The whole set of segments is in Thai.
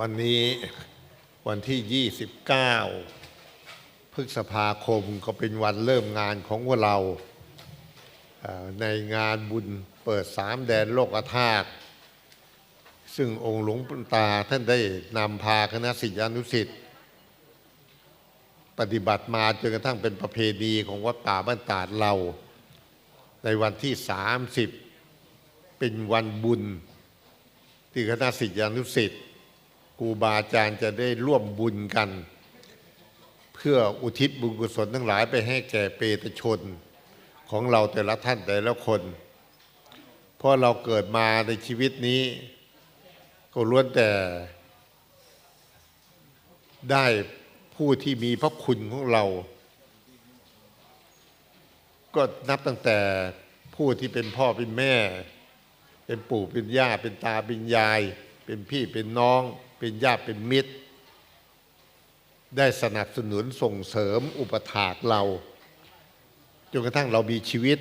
วันนี้วันที่ 29 พฤษภาคมก็เป็นวันเริ่มงานของพวกเรา ในงานบุญเปิดสามแดนโลกธาตุซึ่งองค์หลวงปู่ตาท่านได้นำพาคณะศิษยานุศิษย์ปฏิบัติมาจนกระทั่งเป็นประเพณีของวัดป่าบ้านตาดเรา ในวันที่ 30 เป็นวันบุญที่คณะศิษยานุศิษย์ รูบาอาจารย์จะได้ร่วมบุญกัน เพื่ออุทิศบุญกุศลทั้งหลายไปให้แก่เปตชนของเราแต่ละท่านแต่ละคน เพราะเราเกิดมาในชีวิตนี้ ก็ล้วนแต่ ได้ผู้ที่มีพระคุณของเรา ก็นับตั้งแต่ผู้ที่เป็นพ่อเป็นแม่ เป็นปู่เป็นย่าเป็นตาเป็นยาย เป็นพี่เป็นน้อง เป็นญาติเป็นมิตร ได้สนับสนุนส่งเสริมอุปถากเราจนกระทั่งเรามีชีวิต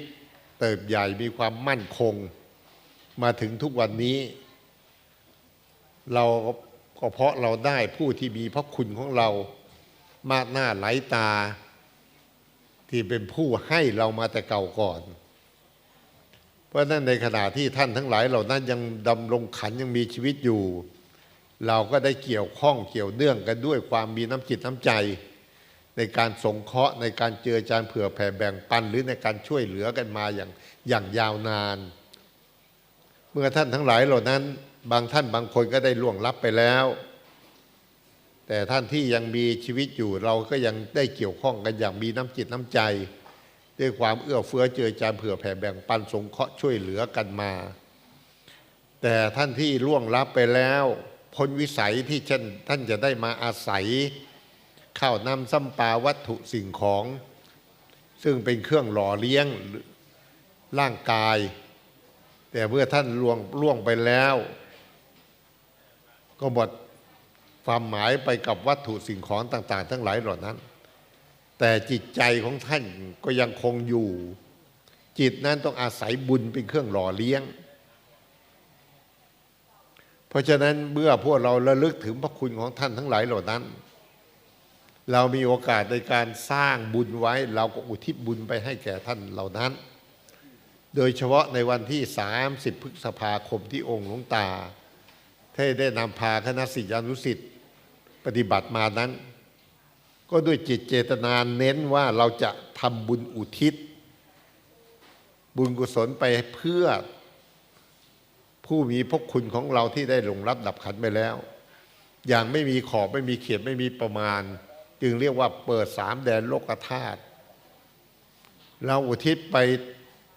เติบใหญ่มีความมั่นคง มาถึงทุกวันนี้ เราก็เพราะเราได้ผู้ที่มีพระคุณของเรามากหน้าไหลตา ที่เป็นผู้ให้เรามาแต่เก่าก่อน เพราะฉะนั้นในขณะที่ท่านทั้งหลายเหล่านั้นยังดำรงขันยังมีชีวิตอยู่ เราก็ได้เกี่ยวข้องเกี่ยวเนื่องกันด้วยความมีน้ำจิตน้ำใจ ในการสงเคราะห์ในการเจือจานเผื่อแผ่แบ่งปัน หรือในการช่วยเหลือกันมาอย่างอย่างยาวนาน เมื่อท่านทั้งหลายเหล่านั้น บางท่านบางคนก็ได้ล่วงลับไปแล้ว แต่ท่านที่ยังมีชีวิตอยู่เราก็ยังได้เกี่ยวข้องกันอย่างมีน้ำจิตน้ำใจ ด้วยความเอื้อเฟื้อเจือจานเผื่อแผ่แบ่งปันสงเคราะห์ช่วยเหลือกันมา แต่ท่านที่ล่วงลับไปแล้ว พ้นวิสัยที่ท่นท่านจะได้มาอาศัยข้าวน้ำซ้ำปลาวัตถุสิ่งของ ซึ่งเป็นเครื่องหล่อเลี้ยงร่างกาย แต่เมื่อท่านล่วงล่วงไปแล้ว ก็หมดความหมายไปกับวัตถุสิ่งของต่าง ๆ ทั้งหลายเหล่านั้น แต่จิตใจของท่านก็ยังคงอยู่ จิตนั้นต้องอาศัยบุญเป็นเครื่องหล่อเลี้ยง เพราะฉะนั้นเมื่อพวกเราระลึกถึงพระคุณของท่านทั้งหลายเหล่านั้น เรามีโอกาสในการสร้างบุญไว้ เราก็อุทิศบุญไปให้แก่ท่านเหล่านั้น โดยเฉพาะในวันที่ 30พฤษภาคมที่องค์หลวงตาที่ได้นำพาคณะศิษยานุศิษย์ปฏิบัติมานั้น ก็ด้วยจิตเจตนาเน้นว่าเราจะทำบุญอุทิศ บุญกุศลไปเพื่อ ผู้มีพระคุณของเราที่ได้ลงรับดับขันไปแล้ว อย่างไม่มีขอบไม่มีเขียนไม่มีประมาณ จึงเรียกว่าเปิดสามแดนโลกธาตุเราอุทิศไป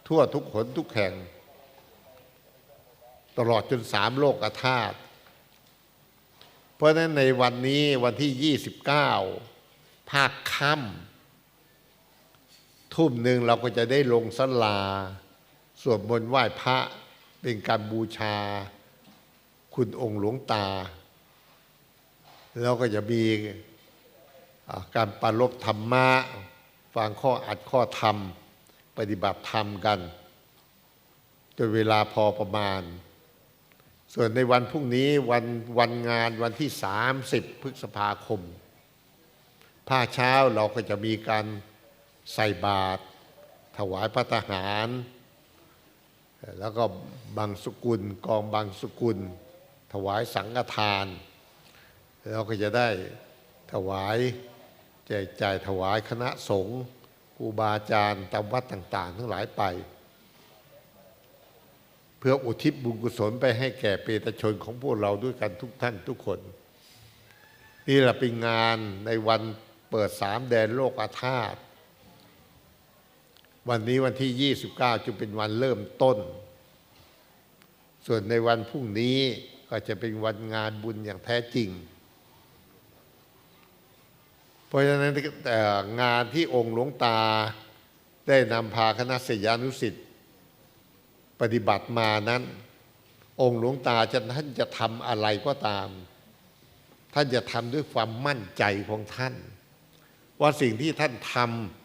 ทั่วทุกขนทุกแห่ง ตลอดจนสามโลกธาตุเพราะฉะนั้นในวันนี้วันที่ 29 ภาคค่ำทุ่มหนึ่งเราก็จะได้ลงสลาสวดมนต์ไหว้พระ เป็นการบูชาคุณองค์หลวงตา แล้วก็จะมีการปรารบธรรมะฟังข้ออัดข้อธรรม ปฏิบัติธรรมกันจนเวลาพอประมาณ ส่วนในวันพรุ่งนี้วันวันงานวันที่ 30 พฤษภาคม ภาคเช้าเราก็จะมีการใส่บาตรถวายพระทหาร แล้วก็บางสกุลกองบางสกุล ถวายสังฆทานเราก็จะได้ถวายแจกจ่ายถวายคณะสงฆ์ครูบาอาจารย์ตามวัดต่าง ๆ ทั้งหลายไป เพื่ออุทิศบุญกุศลไปให้แก่เปตชนของพวกเราด้วยกันทุกท่านทุกคน นี่แหละเป็นงานในวันเปิดสามแดนโลกอาธาตุ วันนี้วันที่ 29 จึงเป็นวันเริ่มต้น ส่วนในวันพรุ่งนี้ก็จะเป็นวันงานบุญอย่างแท้จริง เพราะฉะนั้นงานที่องค์หลวงตาได้นำพาคณะศิษยานุศิษย์ปฏิบัติมานั้น องค์หลวงตาจะท่านจะทำอะไรก็ตาม ท่านจะทำด้วยความมั่นใจของท่าน ว่าสิ่งที่ท่านทำ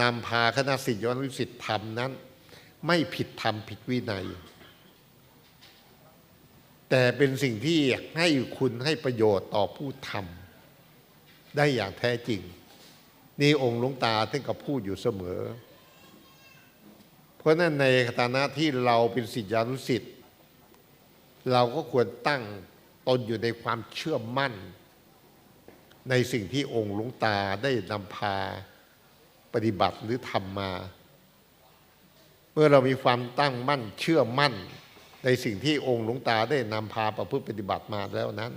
นำพาคณะศิษยานุศิษย์ทำนั้น ไม่ผิดธรรมผิดวินัย แต่เป็นสิ่งที่ให้คุณให้ประโยชน์ต่อผู้ทำได้อย่างแท้จริง นี่องค์หลวงตาท่านก็พูดอยู่เสมอ เพราะนั้นในฐานะที่เราเป็นศิษยานุศิษย์เราก็ควรตั้งตนอยู่ในความเชื่อมั่น ในสิ่งที่องค์หลวงตาได้นำพา ปฏิบัติหรือทำมา เมื่อเรามีความตั้งมั่นเชื่อมั่นในสิ่งที่องค์หลวงตาได้นำพาประพฤติปฏิบัติมาแล้วนั้น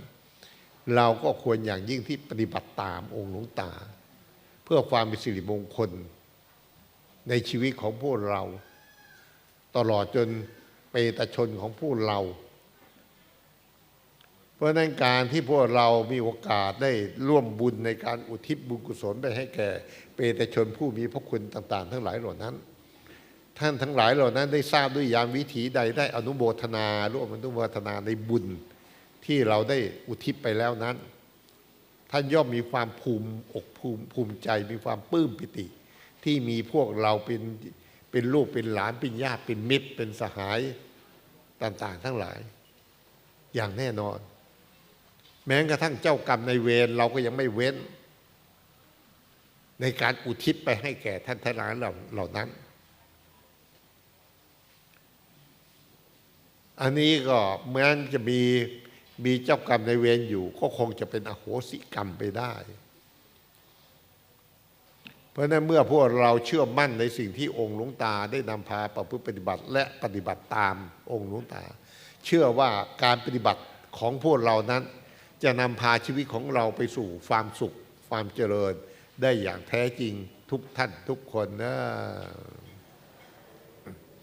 เราก็ควรอย่างยิ่งที่ปฏิบัติตามองค์หลวงตา เพื่อความเป็นสิริมงคล ในชีวิตของพวกเรา ตลอดจนเปตชนของพวกเรา เพราะนั้นการที่พวกเรามีโอกาสได้ร่วมบุญในการอุทิศบุญกุศลไปให้แก่ เปตชนผู้มีพระคุณต่าง ๆ ทั้งหลายเหล่านั้น ท่านทั้งหลายเหล่านั้นได้ทราบด้วยยามวิถีใดได้อนุโมทนาร่วมอนุโมทนาในบุญที่เราได้อุทิศไปแล้วนั้น ท่านย่อมมีความภูมิอกภูมิภูมิใจมีความปลื้มปิติ ที่มีพวกเราเป็นเป็นลูกเป็นหลานเป็นญาติเป็นมิตรเป็นสหายต่าง ๆ ทั้งหลาย อย่างแน่นอน แม้กระทั่งเจ้ากรรมในเวรเราก็ยังไม่เว้น ในการอุทิศไปให้แก่ท่านทั้งหลายเหล่าเหล่านั้น อันนี้ก็แม้จะมีมีเจ้ากรรมในเวรอยู่ ก็คงจะเป็นอโหสิกรรมไปได้ เพราะฉะนั้นเมื่อพวกเราเชื่อมั่นในสิ่งที่องค์หลวงตาได้นำพาประพฤติปฏิบัติ และปฏิบัติตามองค์หลวงตา เชื่อว่าการปฏิบัติของพวกเรานั้น จะนำพาชีวิตของเราไปสู่ความสุข ความเจริญ ได้อย่างแท้จริงทุกท่านทุกคนนะ